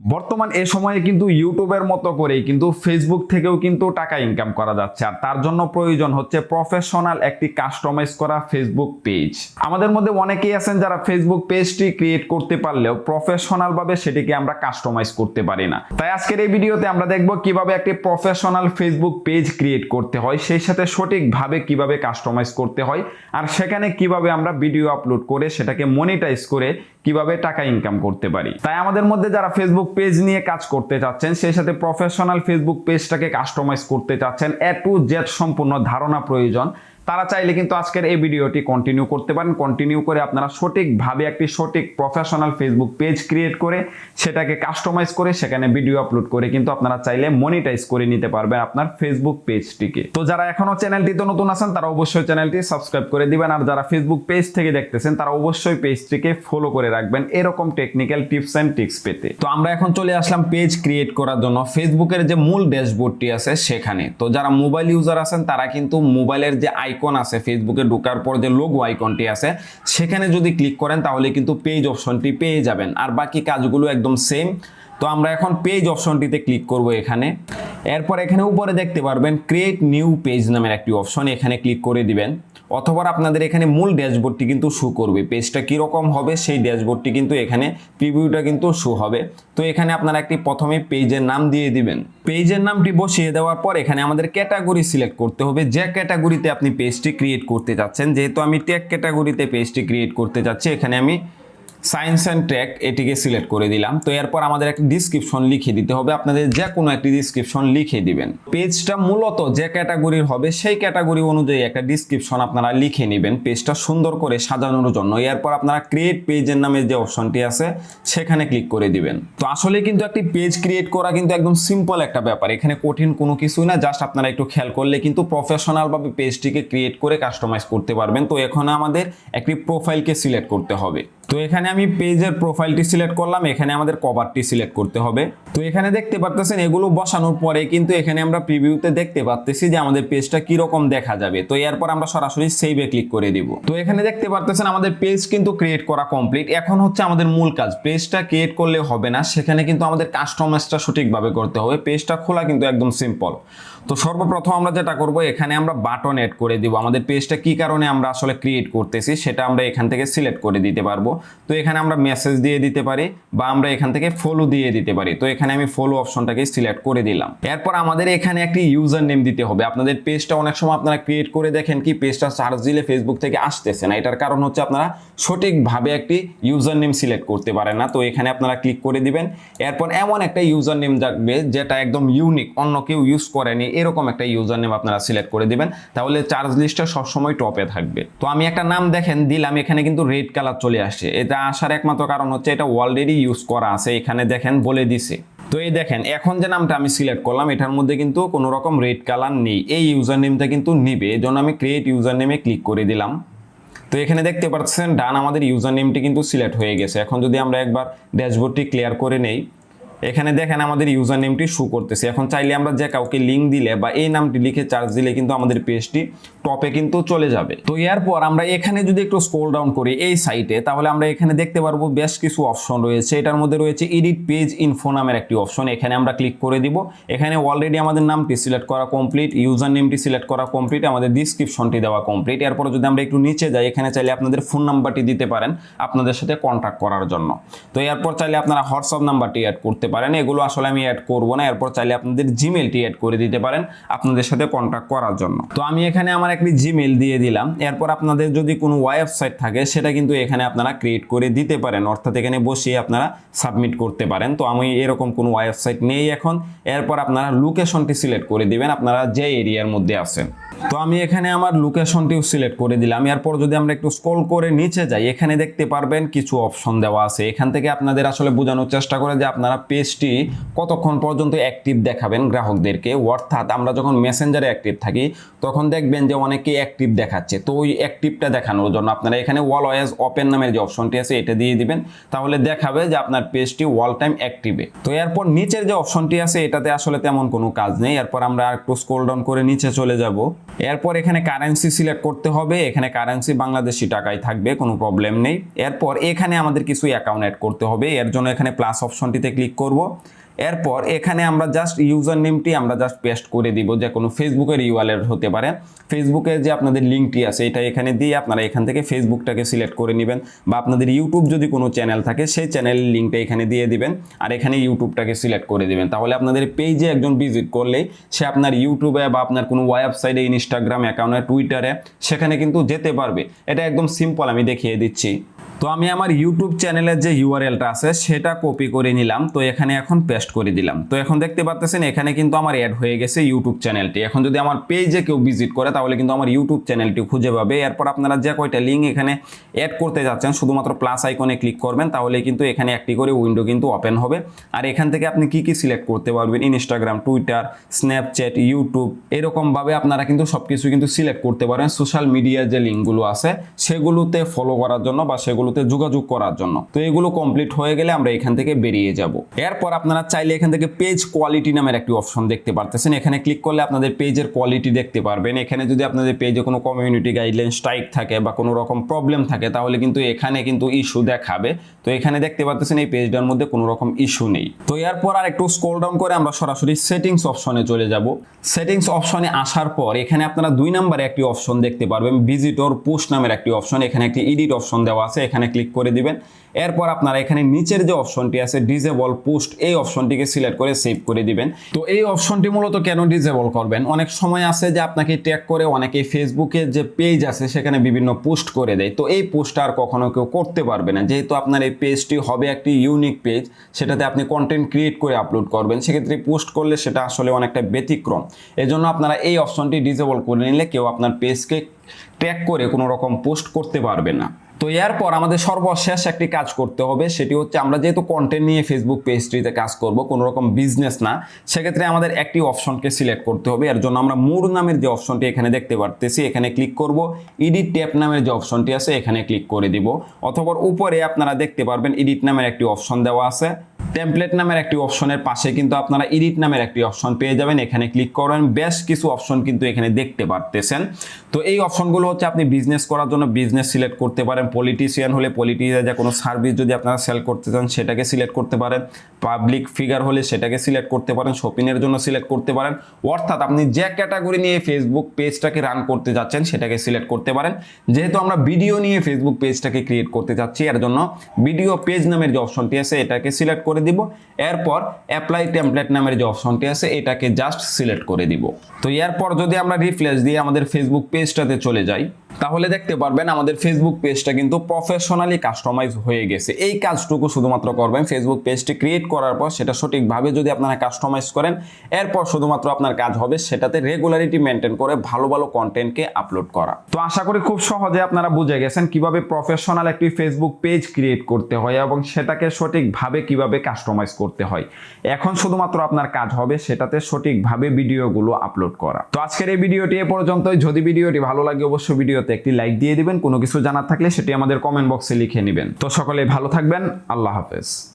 বর্তমান এ সময়ে কিন্তু ইউটিউবের মতো করেই কিন্তু ফেসবুক থেকেও কিন্তু টাকা ইনকাম করা যাচ্ছে। আর তার জন্য প্রয়োজন হচ্ছে প্রফেশনাল একটি কাস্টমাইজ করা ফেসবুক পেজ আমাদের মধ্যে অনেকেই আছেন যারা ফেসবুক পেজটি ক্রিয়েট করতে পারলেও প্রফেশনাল ভাবে সেটিকে আমরা কাস্টমাইজ করতে পারি না। তাই আজকের এই ভিডিওতে আমরা দেখব কীভাবে একটি প্রফেশনাল ফেসবুক পেজ ক্রিয়েট করতে হয়, সেই সাথে সঠিকভাবে কীভাবে কাস্টমাইজ করতে হয়, আর সেখানে কীভাবে আমরা ভিডিও আপলোড করে সেটাকে মনিটাইজ করে কীভাবে টাকা ইনকাম করতে পারি। তাই আমাদের মধ্যে যারা ফেসবুক পেজ নিয়ে কাজ করতে চাচ্ছেন, সেই সাথে প্রফেশনাল ফেসবুক পেজটাকে কাস্টমাইজ করতে চাচ্ছেন। এ টু জেড সম্পূর্ণ ধারণা প্রয়োজন। তারা চাইলে কিন্তু আজকের এই ভিডিওটি কন্টিনিউ করতে পারেন। কন্টিনিউ করে আপনারা সঠিকভাবে একটি সঠিক প্রফেশনাল ফেসবুক পেজ ক্রিয়েট করে সেটাকে কাস্টমাইজ করে সেখানে ভিডিও আপলোড করে কিন্তু আপনারা চাইলে মনিটাইজ করে নিতে পারবেন আপনার ফেসবুক পেজটিকে তো যারা এখনও চ্যানেলটিতে নতুন আছেন, তারা অবশ্যই চ্যানেলটি সাবস্ক্রাইব করে দিবেন। আর যারা ফেসবুক পেজ থেকে দেখতেছেন, তারা অবশ্যই পেজটিকে ফলো করে রাখবেন এরকম টেকনিক্যাল টিপস এন্ড টিক্স পেতে। তো আমরা এখন চলে আসলাম পেজ ক্রিয়েট করার জন্য। ফেসবুকের যে মূল ড্যাশবোর্ডটি আছে সেখানে। তো যারা মোবাইল ইউজার আছেন, তারা কিন্তু মোবাইলের যে আইকন আছে ফেসবুকে ঢোকার পর যে লোগো আইকনটি আছে, সেখানে যদি ক্লিক করেন তাহলে কিন্তু পেজ অপশনটি পেয়ে যাবেন। আর বাকি কাজগুলো একদম সেম তো আমরা এখন পেজ অপশনটিতে ক্লিক করব এখানে। এরপর এখানে উপরে দেখতে পারবেন ক্রিয়েট নিউ পেজ নামের একটি অপশন এখানে ক্লিক করে দিবেন। অথবা আপনাদের এখানে মূল ড্যাশবোর্ডটি কিন্তু শু করবে। পেজটা কীরকম হবে সেই ড্যাশবোর্ডটি কিন্তু এখানে প্রিভিউটা কিন্তু শো হবে। তো এখানে আপনারা একটি প্রথমে পেজের নাম দিয়ে দিবেন। পেজের নামটি বসিয়ে দেওয়ার পর এখানে আমাদের ক্যাটাগরি সিলেক্ট করতে হবে। যে ক্যাটাগরিতে আপনি পেজটি ক্রিয়েট করতে চাচ্ছেন যেহেতু আমি টেক ক্যাটাগরিতে পেজটি ক্রিয়েট করতে চাচ্ছি এখানে আমি সায়েন্স অ্যান্ড ট্র্যাক এটিকে সিলেক্ট করে দিলাম। তো এরপর আমাদের একটা ডিসক্রিপশন লিখে দিতে হবে। আপনাদের যে কোনো একটি ডিসক্রিপশন লিখে দিবেন। পেজটা মূলত যে ক্যাটাগরির হবে, সেই ক্যাটাগরি অনুযায়ী একটা ডিসক্রিপশন আপনারা লিখে নেবেন পেজটা সুন্দর করে সাজানোর জন্য। এরপর আপনারা ক্রিয়েট পেজের নামে যে অপশনটি আছে, সেখানে ক্লিক করে দিবেন। তো আসলে কিন্তু একটি পেজ ক্রিয়েট করা কিন্তু একদম সিম্পল একটা ব্যাপার। এখানে কঠিন কোনো কিছুই না জাস্ট আপনারা একটু খেয়াল করলে কিন্তু প্রফেশনালভাবে পেজটিকে ক্রিয়েট করে কাস্টমাইজ করতে পারবেন। তো এখন আমাদের একটি প্রোফাইলকে সিলেক্ট করতে হবে। তো এখানে আমি পেজের প্রোফাইলটি সিলেক্ট করলাম, এখানে আমাদের কভারটি সিলেক্ট করতে হবে। তো এখানে দেখতে পারতেছেন এগুলো বসানোর পরে কিন্তু এখানে আমরা প্রিভিউতে দেখতে পাচ্তেছি যে আমাদের পেজটা কি রকম দেখা যাবে। তো এরপর আমরা সরাসরি সেভে ক্লিক করে দিব। তো এখানে দেখতে পারতেছেন আমাদের পেজ কিন্তু ক্রিয়েট করা কমপ্লিট এখন হচ্ছে আমাদের মূল কাজ পেজটা ক্রিয়েট করলে হবে না, সেখানে কিন্তু আমাদের কাস্টমাইজটা সঠিকভাবে করতে হবে। পেজটা খোলা কিন্তু একদম সিম্পল তো সর্বপ্রথম আমরা যেটা করব, এখানে আমরা বাটন এড করে দিব। আমাদের পেজটা কি কারণে আমরা আসলে ক্রিয়েট করতেছি, সেটা আমরা এখান থেকে সিলেক্ট করে দিতে পারব। তো এখানে আমরা মেসেজ দিয়ে দিতে পারি বা আমরা এখান থেকে ফলো দিয়ে দিতে পারি। তো এখানে আমি ফলো অপশনটাকে সিলেক্ট করে দিলাম। এরপর আমাদের এখানে একটি ইউজার নেম দিতে হবে। আপনাদের পেজটা অনেক সময় আপনারা ক্রিয়েট করে দেখেন কি পেজটা চার্জ দিলে ফেসবুক থেকে আসতেছে না। এটার কারণ হচ্ছে আপনারা সঠিকভাবে একটি ইউজার নেম সিলেক্ট করতে পারেন না। তো এখানে আপনারা ক্লিক করে দিবেন। এরপর এমন একটা ইউজার নেম থাকবে যেটা একদম ইউনিক অন্য কেউ ইউজ করেনি। এরকম একটা ইউজার নেম আপনারা সিলেক্ট করে দিবেন। তাহলে চার্জ লিস্টটা সবসময় টপে থাকবে। তো আমি একটা নাম দেখেন, দিলাম। এখানে কিন্তু রেড কালার চলে আসছে। এটা আসার একমাত্র কারণ হচ্ছে এটা অলরেডি ইউজ করা আছে, এখানে দেখেন বলে দিছে। তো এই দেখেন, এখন যে নামটা আমি সিলেক্ট করলাম, এটার মধ্যে কিন্তু কোনো রকম রেড কালার নেই। এই ইউজার নেমটা কিন্তু নিবে এই জন্য আমি ক্রিয়েট ইউজার নেমে ক্লিক করে দিলাম। তো এখানে দেখতে পাচ্ছেন, ডান আমাদের ইউজার নেমটি কিন্তু সিলেক্ট হয়ে গেছে। এখন যদি আমরা একবার ড্যাশবোর্ডটি ক্লিয়ার করে নেই এখানে দেখেন আমাদের ইউজার নেমটি শো করতেছে। এখন চাইলে আমরা যে কাউকে লিঙ্ক দিলে বা এই নামটি লিখে চার্জ দিলে কিন্তু আমাদের পেজটি টপে কিন্তু চলে যাবে। তো এরপর আমরা এখানে যদি একটু স্ক্রল ডাউন করি এই সাইটে তাহলে আমরা এখানে দেখতে পারব বেশ কিছু অপশন রয়েছে। এটার মধ্যে রয়েছে এডিট পেজ ইনফো নামের একটি অপশন এখানে আমরা ক্লিক করে দিব। এখানে অলরেডি আমাদের নামটি সিলেক্ট করা কমপ্লিট ইউজার নেমটি সিলেক্ট করা কমপ্লিট আমাদের ডিসক্রিপশনটি দেওয়া কমপ্লিট এরপর যদি আমরা একটু নিচে যাই, এখানে চাইলে আপনাদের ফোন নাম্বারটি দিতে পারেন আপনাদের সাথে কন্ট্যাক্ট করার জন্য। তো এরপর চাইলে আপনারা হোয়াটসঅ্যাপ নাম্বারটি অ্যাড করতে পারেন। এগুলো আসলে আমি অ্যাড করব না। এরপর চাইলে আপনাদের জিমেলটি অ্যাড করে দিতে পারেন আপনাদের সাথে কন্ট্যাক্ট করার জন্য। তো আমি এখানে আমার একটি জিমেল দিয়ে দিলাম। এরপর আপনাদের যদি কোনো ওয়েবসাইট থাকে, সেটা কিন্তু এখানে আপনারা ক্রিয়েট করে দিতে পারেন। অর্থাৎ এখানে বসিয়ে আপনারা সাবমিট করতে পারেন। তো আমি এরকম কোনো ওয়েবসাইট নেই এখন। এরপর আপনারা লোকেশনটি সিলেক্ট করে দিবেন। আপনারা যে এরিয়ার মধ্যে আছেন। তো আমি এখানে আমার লোকেশনটিও সিলেক্ট করে দিলাম। এরপর যদি আমরা একটু স্ক্রল করে নিচে যাই, এখানে দেখতে পারবেন কিছু অপশন দেওয়া আছে। এখান থেকে আপনাদের আসলে বোঝানোর চেষ্টা করে যে আপনারা পেজটি কতক্ষণ পর্যন্ত অ্যাক্টিভ দেখাবেন গ্রাহকদেরকে? অর্থাৎ আমরা যখন মেসেঞ্জারে অ্যাক্টিভ থাকি, তখন দেখবেন যে অনেকে অ্যাক্টিভ দেখাচ্ছে। তো ওই অ্যাক্টিভটা দেখানোর জন্য আপনারা এখানে ওয়াল ওয়েজ ওপেন নামের যে অপশনটি আছে, এটা দিয়ে দিবেন। তাহলে দেখাবে যে আপনার পেজটি ওয়াল টাইম অ্যাক্টিভে তো এরপর নিচের যে অপশনটি আছে, এটাতে আসলে তেমন কোনো কাজ নেই। এরপর আমরা একটু স্ক্রল ডাউন করে নিচে চলে যাব। এরপর এখানে কারেন্সি সিলেক্ট করতে হবে। এখানে কারেন্সি বাংলাদেশি টাকায় থাকবে, কোনো প্রবলেম নেই। এরপর এখানে আমাদের কিছু অ্যাকাউন্ট অ্যাড করতে হবে। এর জন্য এখানে প্লাস অপশনটিতে ক্লিক করব করব। এরপর এখানে আমরা জাস্ট ইউজার নেমটি আমরা জাস্ট পেস্ট করে দিব, যে কোনো ফেসবুকের ইউআরএল হতে পারে। ফেসবুকের যে আপনাদের লিঙ্কটি আছে, এটা এখানে দিয়ে আপনারা এখান থেকে ফেসবুকটাকে সিলেক্ট করে নেবেন বা আপনাদের ইউটিউব যদি কোনো চ্যানেল থাকে, সেই চ্যানেলের লিঙ্কটা এখানে দিয়ে দিবেন আর এখানে ইউটিউবটাকে সিলেক্ট করে দিবেন। তাহলে আপনাদের পেজে একজন ভিজিট করলেই সে আপনার ইউটিউবে বা আপনার কোনো ওয়েবসাইটে ইনস্টাগ্রাম অ্যাকাউন্টে টুইটারে সেখানে কিন্তু যেতে পারবে। এটা একদম সিম্পল আমি দেখিয়ে দিচ্ছি। তো আমি আমার ইউটিউব চ্যানেলের যে ইউআরএলটা আছে, সেটা কপি করে নিলাম। তো এখানে এখন পেস্ট করে দিলাম। তো এখন দেখতে পাচ্ছেন এখানে কিন্তু আমার অ্যাড হয়ে গেছে ইউটিউব চ্যানেলটি এখন যদি আমার পেজে কেউ ভিজিট করে, তাহলে কিন্তু আমার ইউটিউব চ্যানেলটি খুঁজে পাবে। এরপর আপনারা যে কয়টা লিঙ্ক এখানে অ্যাড করতে যাচ্ছেন, শুধুমাত্র প্লাস আইকনে ক্লিক করবেন তাহলে কিন্তু এখানে একটি করে উইন্ডো কিন্তু ওপেন হবে। আর এখান থেকে আপনি কি কি সিলেক্ট করতে পারবেন? ইনস্টাগ্রাম টুইটার স্ন্যাপচ্যাট ইউটিউব এরকমভাবে আপনারা কিন্তু সব কিছু কিন্তু সিলেক্ট করতে পারেন। সোশ্যাল মিডিয়ার যে লিঙ্কগুলো আছে, সেগুলোতে ফলো করার জন্য বা সেগুলোতে যোগাযোগ করার জন্য। তো এগুলো কমপ্লিট হয়ে গেলে আমরা এখান থেকে বেরিয়ে যাব। এরপর আপনারা চাইলে এখান থেকে পেজ কোয়ালিটি নামের একটি অপশন দেখতে পারতেছেন। এখানে ক্লিক করলে আপনাদের পেজের কোয়ালিটি দেখতে পারবেন। এখানে যদি আপনাদের পেজে কোনো কমিউনিটি গাইডলাইন স্ট্রাইক থাকে বা কোনো রকম প্রবলেম থাকে, তাহলে কিন্তু এখানে কিন্তু ইস্যু দেখাবে। তো এখানে দেখতে পাচ্ছেন এই পেজটার মধ্যে কোনো রকম ইস্যু নেই। তো এরপর আর একটু স্ক্রল ডাউন করে আমরা সরাসরি সেটিংস অপশনে চলে যাব। সেটিংস অপশনে আসার পর এখানে আপনারা দুই নম্বরে একটি অপশন দেখতে পারবেন। ভিজিটর পোস্ট নামের একটি অপশন এখানে একটি এডিট অপশন দেওয়া আছে। এখানে ক্লিক করে দিবেন। এরপর আপনারা এখানে নিচের যে অপশনটি আছে ডিজেবল পোস্ট এই অপশনটিকে সিলেক্ট করে সেভ করে দিবেন। তো এই অপশনটি মূলত কেন ডিজেবল করবেন? অনেক সময় আছে যে আপনাকে ট্যাগ করে, অনেকে ফেসবুকে যে পেজ আছে সেখানে বিভিন্ন পোস্ট করে দেয়। তো এই পোস্ট আর কখনো কেউ করতে পারবে না। যেহেতু আপনার এই পেজটি হবে একটি ইউনিক পেজ সেটাতে আপনি কন্টেন্ট ক্রিয়েট করে আপলোড করবেন, সেক্ষেত্রে পোস্ট করলে সেটা আসলে অনেকটা ব্যতিক্রম। এজন্য আপনারা এই অপশনটি ডিজেবল করে নিলে কেউ আপনার পেজকে ট্যাগ করে কোনো রকম পোস্ট করতে পারবে না। তো এরপর আমাদের সর্বশেষ একটি কাজ করতে হবে, সেটি হচ্ছে আমরা যেহেতু কন্টেন্ট নিয়ে ফেসবুক পেজটিতে কাজ করব, কোনো রকম বিজনেস না, সেক্ষেত্রে আমাদের একটি অপশনকে সিলেক্ট করতে হবে। এর জন্য আমরা মোর নামের যে অপশনটি এখানে দেখতে পারতেছি, এখানে ক্লিক করব এডিট ট্যাপ নামের যে অপশনটি আছে, এখানে ক্লিক করে দিব। অথবা উপরে আপনারা দেখতে পারবেন এডিট নামের একটি অপশন দেওয়া আছে। টেমপ্লেট নামের একটি অপশনের পাশে কিন্তু আপনারা এডিট নামের একটি অপশন পেয়ে যাবেন। এখানে ক্লিক করবেন বেশ কিছু অপশন কিন্তু এখানে দেখতে পারতেছেন। তো এই অপশনগুলো হচ্ছে আপনি বিজনেস করার জন্য বিজনেস সিলেক্ট করতে পারেন। পলিটিশিয়ান হলে পলিটিশিয়ান যে কোনো সার্ভিস যদি আপনারা সেল করতে চান, সেটাকে সিলেক্ট করতে পারেন। পাবলিক ফিগার হলে সেটাকে সিলেক্ট করতে পারেন। শপিংয়ের জন্য সিলেক্ট করতে পারেন। অর্থাৎ আপনি যে ক্যাটাগরি নিয়ে ফেসবুক পেজটাকে রান করতে যাচ্ছেন, সেটাকে সিলেক্ট করতে পারেন। যেহেতু আমরা ভিডিও নিয়ে ফেসবুক পেজটাকে ক্রিয়েট করতে যাচ্ছি এর জন্য ভিডিও পেজ নামের যে অপশনটি আছে, এটাকে সিলেক্ট করে দিব, এরপর অ্যাপ্লাই টেমপ্লেট নামের যে অপশনটি আছে, এটাকে জাস্ট সিলেক্ট করে দিব। তো এরপর যদি আমরা রিফ্রেশ দিয়ে আমাদের ফেসবুক পেজটাতে চলে যাই তাহলে দেখতে পারবেন আমাদের ফেসবুক পেজটা কিন্তু প্রফেশনালি কাস্টমাইজ হয়ে গেছে। এই কাজটুকু শুধুমাত্র করবেন ফেসবুক পেজটি ক্রিয়েট করার পর সেটা সঠিকভাবে যদি আপনারা কাস্টমাইজ করেন, এরপর শুধুমাত্র আপনার কাজ হবে সেটাতে রেগুলারিটি মেনটেন করে ভালো ভালো কন্টেন্টকে আপলোড করা। তো আশা করি খুব সহজে আপনারা বুঝে গেছেন কীভাবে প্রফেশনাল একটি ফেসবুক পেজ ক্রিয়েট করতে হয় এবং সেটাকে সঠিকভাবে কীভাবে কাস্টমাইজ করতে হয়। এখন শুধুমাত্র আপনার কাজ হবে সেটাতে সঠিকভাবে ভিডিওগুলো আপলোড করা। তো আজকের এই ভিডিওটি এ পর্যন্তই। যদি ভিডিওটি ভালো লাগে অবশ্যই ভিডিওতে একটি লাইক দিয়ে দিবেন, কোনো কিছু জানার থাকলে সেটি আমাদের কমেন্ট বক্সে লিখে নেবেন। তো সকলে ভালো থাকবেন, আল্লাহ হাফেজ।